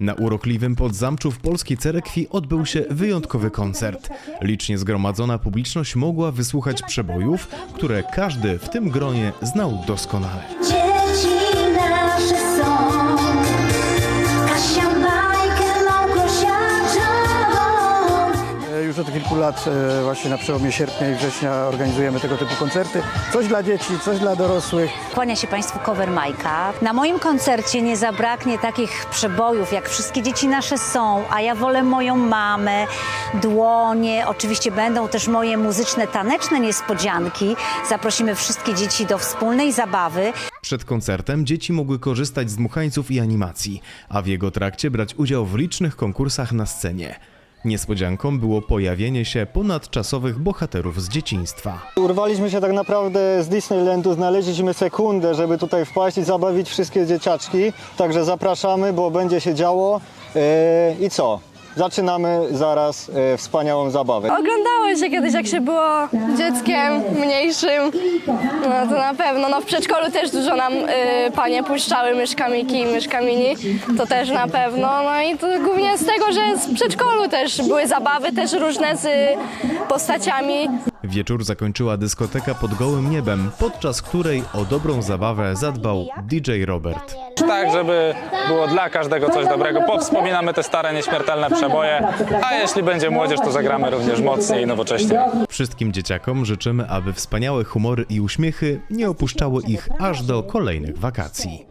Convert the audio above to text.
Na urokliwym podzamczu w Polskiej Cerekwi odbył się wyjątkowy koncert. Licznie zgromadzona publiczność mogła wysłuchać przebojów, które każdy w tym gronie znał doskonale. Już od kilku lat e, właśnie na przełomie sierpnia i września organizujemy tego typu koncerty. Coś dla dzieci, coś dla dorosłych. Kłania się Państwu cover Majka. Na moim koncercie nie zabraknie takich przebojów, jak wszystkie dzieci nasze są, a ja wolę moją mamę, dłonie. Oczywiście będą też moje muzyczne, taneczne niespodzianki. Zaprosimy wszystkie dzieci do wspólnej zabawy. Przed koncertem dzieci mogły korzystać z dmuchańców i animacji, a w jego trakcie brać udział w licznych konkursach na scenie. Niespodzianką było pojawienie się ponadczasowych bohaterów z dzieciństwa. Urwaliśmy się tak naprawdę z Disneylandu, znaleźliśmy sekundę, żeby tutaj wpaść i zabawić wszystkie dzieciaczki. Także zapraszamy, bo będzie się działo. E, I co? Zaczynamy zaraz e, wspaniałą zabawę. Oglądało się kiedyś, jak się było dzieckiem mniejszym. No to na pewno. No w przedszkolu też dużo nam y, panie puszczały myszkamiki i myszkamini. To też na pewno. No i to głównie z tego, że w przedszkolu też były zabawy też różne z y, postaciami. Wieczór zakończyła dyskoteka pod gołym niebem, podczas której o dobrą zabawę zadbał DJ Robert. Tak, żeby było dla każdego coś dobrego. Powspominamy te stare, nieśmiertelne przeboje, a jeśli będzie młodzież, to zagramy również mocniej i nowocześnie. Wszystkim dzieciakom życzymy, aby wspaniałe humory i uśmiechy nie opuszczały ich aż do kolejnych wakacji.